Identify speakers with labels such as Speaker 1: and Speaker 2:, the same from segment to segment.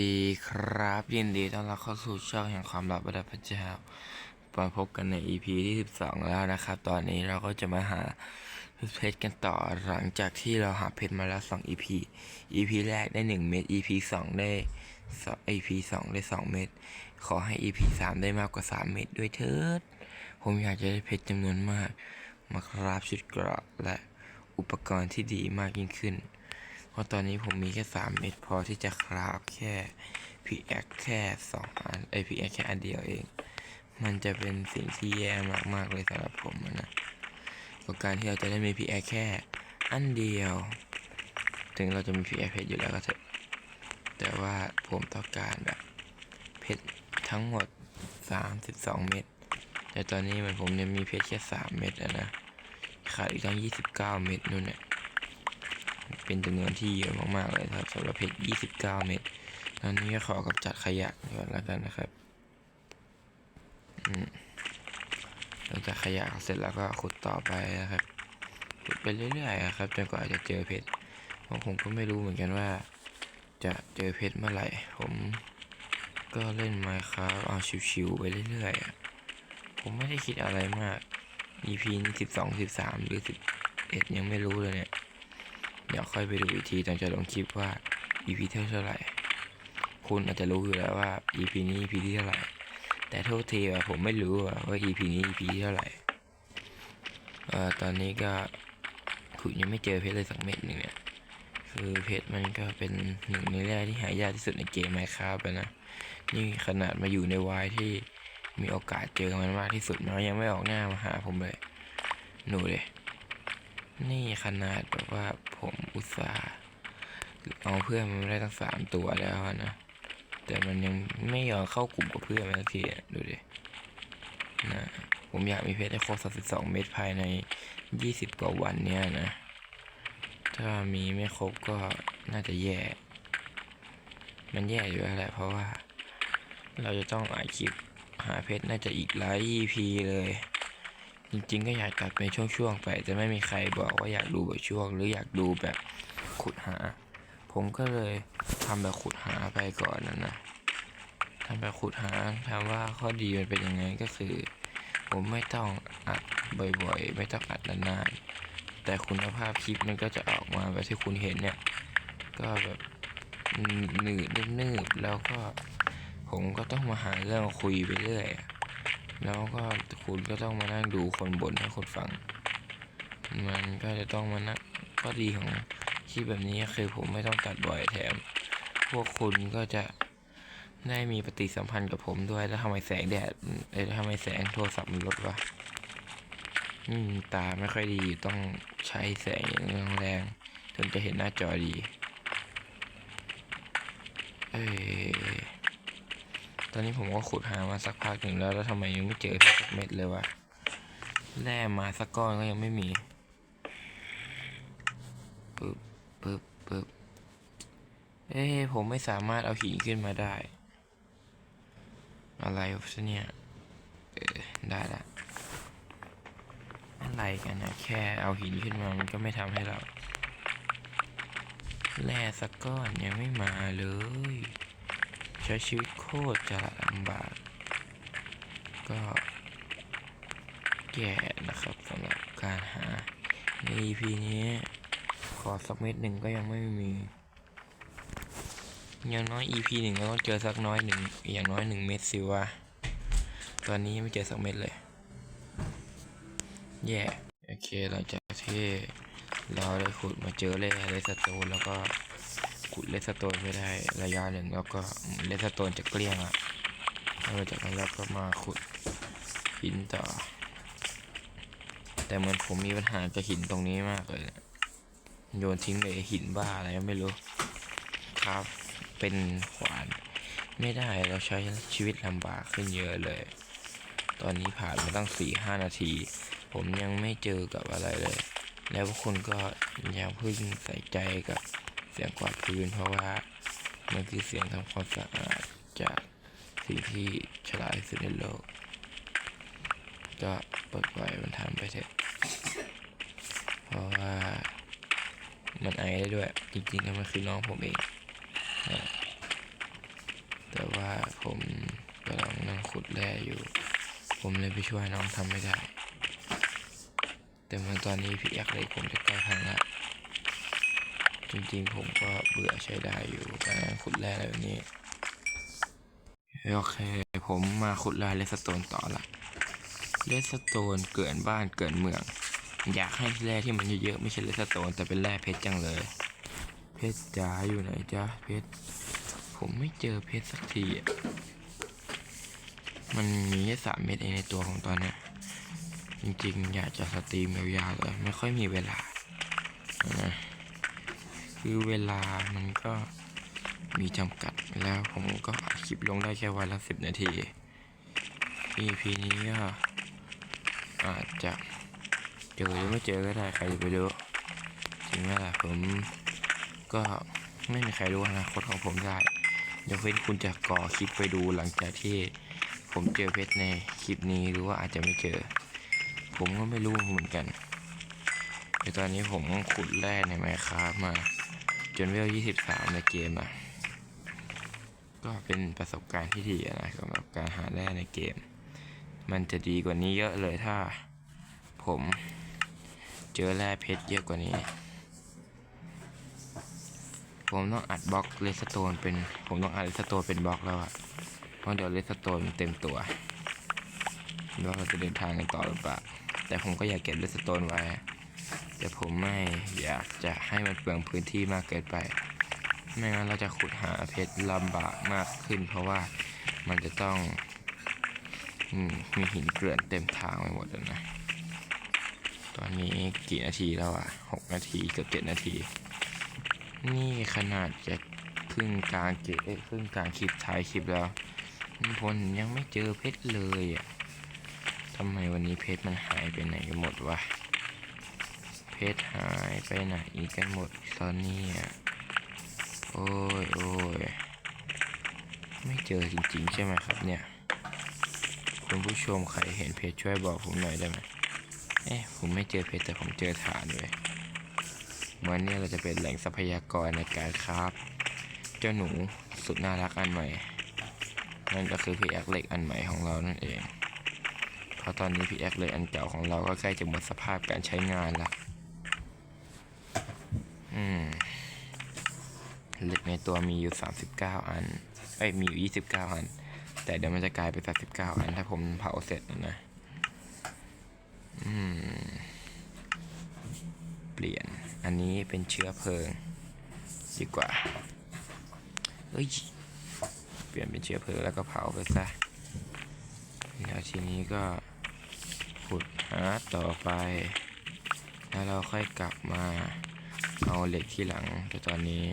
Speaker 1: ดีครับ ยินดีต้อนรับเข้าสู่ช่องแห่งความลับระดับพระเจ้ามาพบกันใน EP ที่ 12 แล้วนะครับ ตอนนี้เราก็จะมาหาเพชรกันต่อหลังจากที่เราหาเพชรมาแล้ว 2 EP EP แรกได้ 1 เม็ด EP 2 ได้สอง EP 2 ได้ 2 เม็ดขอให้ EP 3 ได้มากกว่า 3 เม็ดด้วยเถิด ผมอยากจะได้เพชรจำนวนมาก มาคราฟชุดเกราะและอุปกรณ์ที่ดีมากยิ่งขึ้น เพราะตอนนี้ผมมีแค่สามเม็ดพอที่จะคราฟแค่พีแอคแค่สองอันไอพีแอคแค่อันเดียวเอง มันจะเป็นสิ่งที่แย่มากๆเลยสำหรับผมนะกับการที่เราจะได้มีพีแอคแค่อันเดียว ถึงเราจะมีพีแอคเพชรอยู่แล้วก็เถอะแต่ว่าผมต้องการแบบเพชรทั้งหมด 32 เม็ดแต่ตอนนี้มันผมเนี่ยมีเพชรแค่ 3 เม็ดอะนะ ขาดอีกตั้ง 29 เม็ดนู่นเนี่ย เป็นจำนวนที่เยอะมากๆเลยครับสำหรับเพชร29 เม็ดตอนนี้ก็ขอกำจัดขยะก่อนแล้วกันนะครับหลังจากขยะเสร็จแล้วก็ขุดต่อไปนะครับขุดไปเรื่อยๆอะครับจนกว่าจะเจอเพชรเพราะผมก็ไม่รู้เหมือนกันว่า จะเจอเพชรเมื่อไหร่ ผมก็เล่นไมาครับเอาชิวๆไปเรื่อยๆผมไม่ได้คิดอะไรมาก EP 12 13 หรือ 11 ยังไม่รู้เลยเนี่ย เดี๋ยวค่อยไปดูอีกทีตอนจะลงคลิปว่า EP เท่าไหร่ คุณอาจจะรู้อยู่แล้วว่า EP นี้ EP ที่เท่าไหร่ แต่โทษทีว่าผมไม่รู้ว่า EP นี้ EP ที่เท่าไหร่เอ่อตอนนี้ก็คุณยังไม่เจอเพชรเลยสักเม็ดหนึ่งเนี่ยคือเพชรมันก็เป็นหนึ่งในแร่ที่หายากที่สุดในเกมไมค์ครับนะ นี่ขนาดมาอยู่ในวายที่มีโอกาสเจอมันมากที่สุดมันยังไม่ออกหน้ามาหาผมเลย หนูเลย นี่ขนาดแบบว่า ผมอุตส่าห์เอาเพื่อนมาได้ตั้งสามตัวแล้วนะ แต่มันยังไม่ยอมเข้ากลุ่มกับเพื่อนมันสักทีดูดินะผมอยากมีเพชรให้ครบสองเม็ดภายในยี่สิบกว่าวันเนี้ยนะ ถ้ามีไม่ครบก็น่าจะแย่ มันแย่อยู่แล้วแหละเพราะว่า เราจะต้องอัดคลิปหาเพชรน่าจะอีกหลาย EP เลย จริงๆก็อยากตัดเป็นช่วงๆไปแต่ไม่มีใครบอกว่าอยากดูแบบช่วง หรืออยากดูแบบขุดหา ผมก็เลยทำแบบขุดหาไปก่อนนะนะทำแบบขุดหาถามว่าข้อดีมันเป็นยังไงก็คือ ผมไม่ต้องอัดบ่อยๆ ไม่ต้องอัดนานๆ แต่คุณภาพคลิปมันก็จะออกมาแบบที่คุณเห็นเนี่ย ก็แบบหนืดนืบๆแล้วก็ ผมก็ต้องมาหาเรื่องคุยไปเรื่อยอะ แล้วก็คุณก็ต้องมานั่งดูคนบ่นให้คนฟัง มันก็จะต้องมานั่งข้อดีของคลิปแบบนี้คือผมไม่ต้องตัดบ่อยแถม พวกคุณก็จะได้มีปฏิสัมพันธ์กับผมด้วยแล้วทำไมแสงแดดเอ้ทำไมแสงโทรศัพท์มันลดวะอืมตาไม่ค่อยดีต้องใช้แสงอย่างแรงๆถึงจะเห็นหน้าจอดี เอ้ ตอนนี้ผมก็ขุดหามาสักพักหนึ่งแล้ว แล้วทำไมยังไม่เจอสักเม็ดเลยวะแร่มาสักก้อนก็ยังไม่มีปึ๊บปึ๊บปึ๊บเอ้ผมไม่สามารถเอาหินขึ้นมาได้ อะไรวะเนี่ยเออได้ละอะไรกันนะแค่เอาหินขึ้นมามันก็ไม่ทำให้เราแร่สักก้อนยังไม่มาเลย ใช้ชีวิตโคตรจะลำบาก ก็แย่นะครับสำหรับการหาใน EP นี้ขอสักเม็ดหนึ่งก็ยังไม่มี อย่างน้อย EP หนึ่งก็ต้องเจอสักน้อยหนึ่งอย่างน้อยหนึ่งเม็ดสิวะตอนนี้ยังไม่เจอสักเม็ดเลยแย่โอเคหลังจากที่เราได้ขุดมาเจอแร่เลสโตนแล้วก็ ขุดเลสโตนไม่ได้ระยะหนึ่งแล้วก็เลสโตนจะเกลี้ยงอะแล้วจากนั้นเราก็มาขุดหินต่อ แต่เหมือนผมมีปัญหากับหินตรงนี้มากเลยนี่ยโยนทิ้งเลยหินบ้าอะไรก็ไม่รู้ครับ เป็นขวานไม่ได้เราใช้ชีวิตลำบากขึ้นเยอะเลย ตอนนี้ผ่านมาตั้งสี่ห้านาที ผมยังไม่เจอกับอะไรเลย แล้วพวกคุณก็อย่าเพิ่งใส่ใจกับ เสียงกวาดพื้นเพราะว่ามันคือเสียงทำความสะอาดจากสิ่งที่ฉลาดที่สุดในโลก ก็เปลดปล่อยมันทำไปเถอะเพราะว่ามันไอได้ด้วย จริงๆแล้วมันคือน้องผมเองนะผมกำลังนั่งขุดแร่อยู่ ผมเลยไปช่วยน้องทำไม่ได้ แต่เมื่อตอนนี้พี่แอกเลยผมจะใกล้พังละ จริงๆ ผมก็เบื่อใช้ได้อยู่การขุดแร่อะไรแบบนี้ โอเค ผมมาขุดแร่เลสโตนต่อละเลสโตนเกินบ้านเกินเมือง อยากให้แร่ที่มันเยอะๆไม่ใช่เลสโตนแต่เป็นแร่เพชรจังเลย เพชรจ๋าอยู่ไหนจ๊ะเพชรผมไม่เจอเพชรสักทีอะมันมีแค่สามเม็ดเองในตัวของตอนเนี้ยจริงๆ อยากจะสตรีมยาวๆแต่ไม่ค่อยมีเวลานะ คือเวลามันก็มีจำกัดแล้วผมก็อัดคลิปลงได้แค่วันละสิบนาที EP นี้ก็อาจจะเจอหรือไม่เจอก็ได้ใครจะไปรู้จริงไหมล่ะผมก็ไม่มีใครรู้อนาคตของผมได้ยกเว้นคุณจะก่อคลิปไปดูหลังจากที่ผมเจอเพชรในคลิปนี้หรือว่าอาจจะไม่เจอ ผมก็ไม่รู้เหมือนกันแต่ตอนนี้ผมขุดแร่ในไมค์ครับมา จนเวล23ในเกมอะ ก็เป็นประสบการณ์ที่ดีนะสำหรับการหาแร่ในเกม มันจะดีกว่านี้เยอะเลยถ้า ผมเจอแร่เพชรเยอะกว่านี้ ผมต้องอัดบล็อกเลสโตนเป็นผมต้องอัดเลสโตนเป็นบล็อกแล้วอะเพราะเดี๋ยวเลสโตนมันเต็มตัวแล้วเราจะเดินทางกันต่อหรือเปล่าแต่ผมก็อยากเก็บเลสโตนไว้ แต่ผมไม่อยากจะให้มันเปลืองพื้นที่มากเกินไป ไม่งั้นเราจะขุดหาเพชรลำบากมากขึ้น เพราะว่ามันจะต้องอมมีหินเกลื่อนเต็มทางไปหมดเลยนะ ตอนนี้กี่นาทีแล้วอะหกนาทีเกือบเจ็ดนาที นี่ขนาดจะครึ่งกลางเกเอ้ยครึ่งกลางคลิปท้ายคลิปแล้วพลยังไม่เจอเพชรเลยอะทำไมวันนี้เพชรมันหายไปไหนกันหมดวะ เพชรหายไปไหนอีกันหมดตอนนี้อะโอ้ยโอ้ยไม่เจอจริงๆ ใช่ไหมครับเนี่ย คุณผู้ชมใครเห็นเพชรช่วยบอกผมหน่อยได้ไหมเอ๊ะผมไม่เจอเพชรแต่ผมเจอฐานเลยวันนี้เราจะเป็นแหล่งทรัพยากรในการคราฟเจ้าหนูสุดน่ารักอันใหม่ นั่นก็คือพีแอคเล็กอันใหม่ของเรานั่นเอง เพราะตอนนี้พีแอคเล็กอันเก่าของเราก็ใกล้จะหมดสภาพการใช้งานละ อืมเหล็กในตัวมีอยู่39อัน เอ้ย มีอยู่29อัน แต่เดี๋ยวมันจะกลายเป็น39อัน ถ้าผมเผาเสร็จนะนะ อืม เปลี่ยน อันนี้เป็นเชื้อเพลิง ดีกว่า เอ้ย เปลี่ยนเป็นเชื้อเพลิงแล้วก็เผาไปซะ แล้วทีนี้ก็ขุดหาต่อไป แล้วเราค่อยกลับมา เอาเหล็กที่หลัง แต่ตอนนี้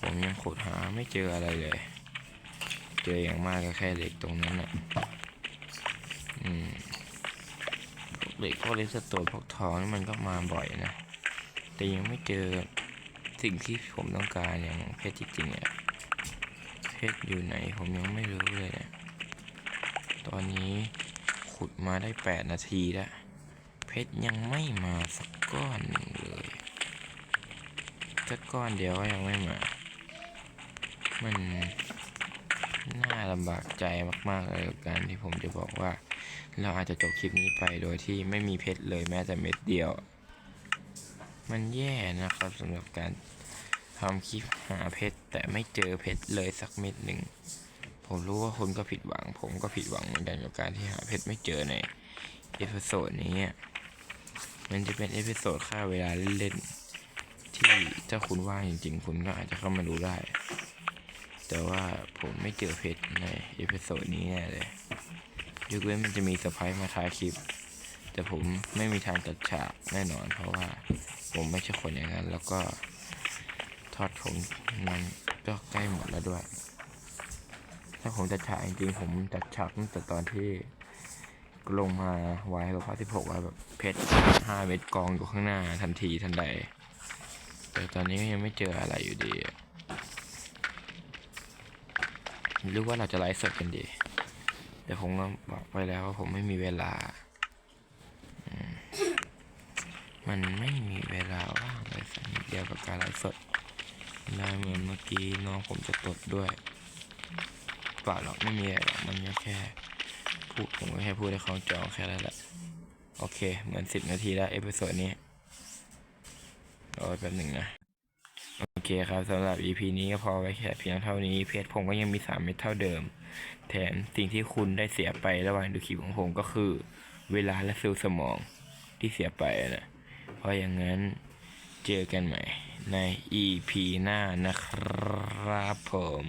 Speaker 1: ผมยังขุดหาไม่เจออะไรเลย เจออย่างมากก็แค่เหล็กตรงนั้นน่ะอืมพวกเหล็กพวกเลสโตนพวกทองนี่มันก็มาบ่อยนะ แต่ยังไม่เจอสิ่งที่ผมต้องการอย่างเพชรจริงๆอะเพชรอยู่ไหนผมยังไม่รู้เลยเนี่ยตอนนี้ขุดมาได้แปดนาทีแล้ว เพชรยังไม่มาสักก้อนหนึ่งเลย สักก้อนเดียวก็ยังไม่มา มันน่าลำบากใจมากๆเลยกับการที่ผมจะบอกว่า เราอาจจะจบคลิปนี้ไปโดยที่ไม่มีเพชรเลยแม้แต่เม็ดเดียว มันแย่นะครับสำหรับการทำคลิปหาเพชรแต่ไม่เจอเพชรเลยสักเม็ดหนึ่ง ผมรู้ว่าคนก็ผิดหวัง ผมก็ผิดหวังเหมือนกันกับการที่หาเพชรไม่เจอในเอพิโซดนี้ มันจะเป็นเอพิโซดค่าเวลาเล่นๆ ที่ถ้าคุณว่างจริงๆ คุณก็อาจจะเข้ามาดูได้ แต่ว่าผมไม่เจอเพชรในเอพิโซดนี้แน่เลยยกเว้นมันจะมีเซอร์ไพรส์มาท้ายคลิป แต่ผมไม่มีทางจัดฉากแน่นอน เพราะว่าผมไม่ใช่คนอย่างนั้น แล้วก็ทอดผมมันก็ใกล้หมดแล้วด้วย ถ้าผมจัดฉากจริงๆผมจัดฉากตั้งแต่ตอนที่ลงมาไว้แบบว่าที่ผมว่าแบบเพชรห้าเม็ดกองอยู่ข้างหน้าทันทีทันใด แต่ตอนนี้ก็ยังไม่เจออะไรอยู่ดี หรือว่าเราจะไลฟ์สดกันดีแต่ผมก็บอกไปแล้วว่าผมไม่มีเวลามมันไม่มีเวลาว่างเลยสักนิดเดียวกับการไลฟ์สดได้เหมือนเมื่อกี้น้องผมจะตดด้วยเปล่าหรอกไม่มีอะไรหรอกมันก็แค่พูดผมก็แค่พูดให้เขาจองแค่นั้นแหละ โอเค เหมือนสิบนาทีแล้ว เอพิโซดนี้ รอแป๊บหนึ่งนะ โอเคครับสำหรับ EP นี้ก็พอไว้แค่เพียงเท่านี้เพจผมก็ยังมี 3 เม็ดเท่าเดิม แถมสิ่งที่คุณได้เสียไประหว่างดูคลิปของผมก็คือ เวลาและเซลล์สมองที่เสียไปนะเพราะอย่างนั้นเจอกันใหม่ใน EP หน้านะครับผม